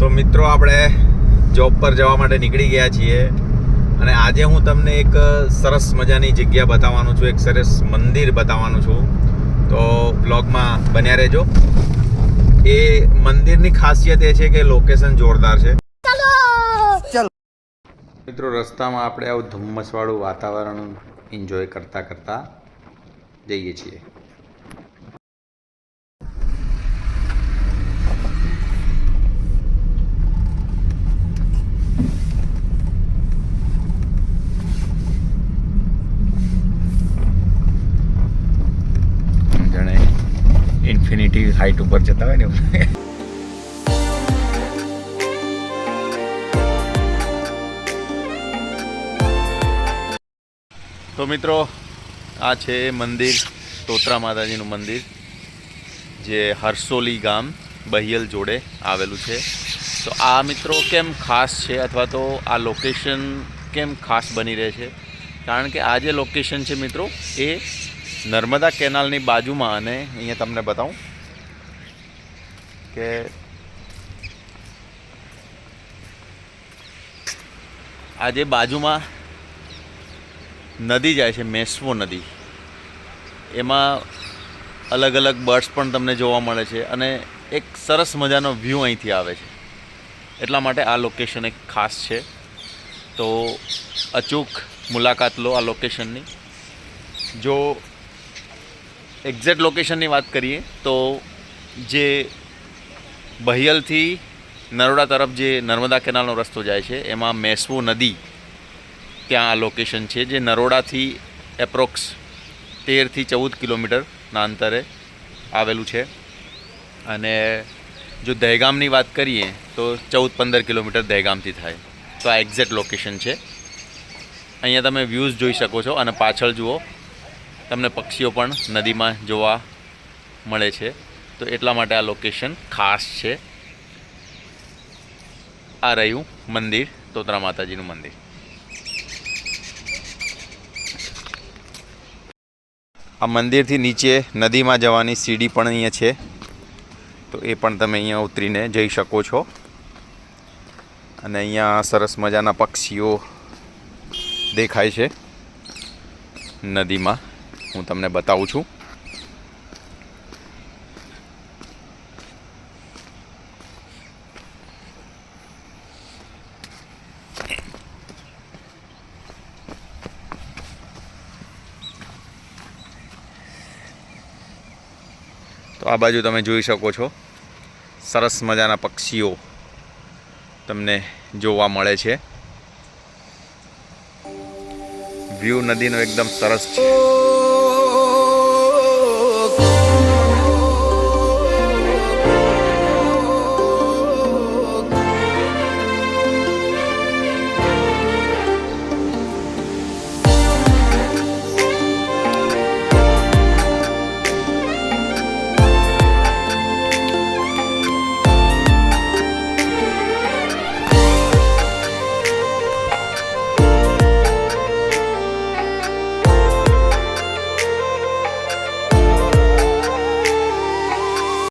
તો મિત્રો આપણે જોબ પર જવા માટે નીકળી ગયા છીએ. અને આજે હું તમને એક સરસ મજાની જગ્યા બતાવવાનું છું એક સરસ મંદિર બતાવવાનું છું. તો બ્લોગમાં બન્યા રહેજો. એ મંદિરની ખાસિયત એ છે કે લોકેશન જોરદાર છે. મિત્રો રસ્તામાં આપણે આવું ધુમ્મસવાળું વાતાવરણ એન્જોય કરતાં કરતાં જઈએ છીએ. ઇન્ફિનિટી હાઈટ ઉપર જતા હોય ને તો મિત્રો, આ છે મંદિર, તોતરા માતાજીનું મંદિર, જે હરસોલી ગામ બહિયલ જોડે આવેલું છે. તો આ મિત્રો કેમ ખાસ છે અથવા તો આ લોકેશન કેમ ખાસ બની રહે છે? કારણ કે આ જે લોકેશન છે મિત્રો, એ નર્મદા કેનાલની બાજુમાં અને અહીંયા તમને બતાવું કે આ જે બાજુમાં નદી જાય છે, મેસવો નદી, એમાં અલગ અલગ બર્ડ્સ પણ તમને જોવા મળે છે અને એક સરસ મજાનો વ્યૂ અહીંથી આવે છે. એટલા માટે આ લોકેશન એક ખાસ છે. તો અચૂક મુલાકાત લો આ લોકેશનની જો એક્ઝેક્ટ લોકેશનની વાત કરીએ તો જે બહિયલથી નરોડા તરફ જે નર્મદા કેનાલનો રસ્તો જાય છે, એમાં મેસવો નદી ત્યાં આ લોકેશન છે, જે નરોડાથી એપ્રોક્સ તેરથી ચૌદ કિલોમીટરના અંતરે આવેલું છે. અને જો દહેગામની વાત કરીએ તો ચૌદ પંદર કિલોમીટર દહેગામથી થાય. તો આ એક્ઝેક્ટ લોકેશન છે. અહીંયા તમે વ્યૂઝ જોઈ શકો છો અને પાછળ જુઓ તમને પક્ષીઓ પણ નદીમાં જોવા મળે છે. તો એટલા માટે આ લોકેશન ખાસ છે. આ રહ્યું મંદિર, તોતરા માતાજીનું મંદિર. આ મંદિરથી નીચે નદીમાં જવાની સીડી પણ અહીંયા છે. તો એ પણ તમે અહીંયા ઉતરીને જઈ શકો છો. અને અહીંયા સરસ મજાના પક્ષીઓ દેખાય છે નદીમાં. હું તમને બતાવું છું. તો આ બાજુ તમે જોઈ શકો છો. સરસ મજાના પક્ષીઓ તમને જોવા મળે છે. વ્યૂ નદીનો એકદમ સરસ છે.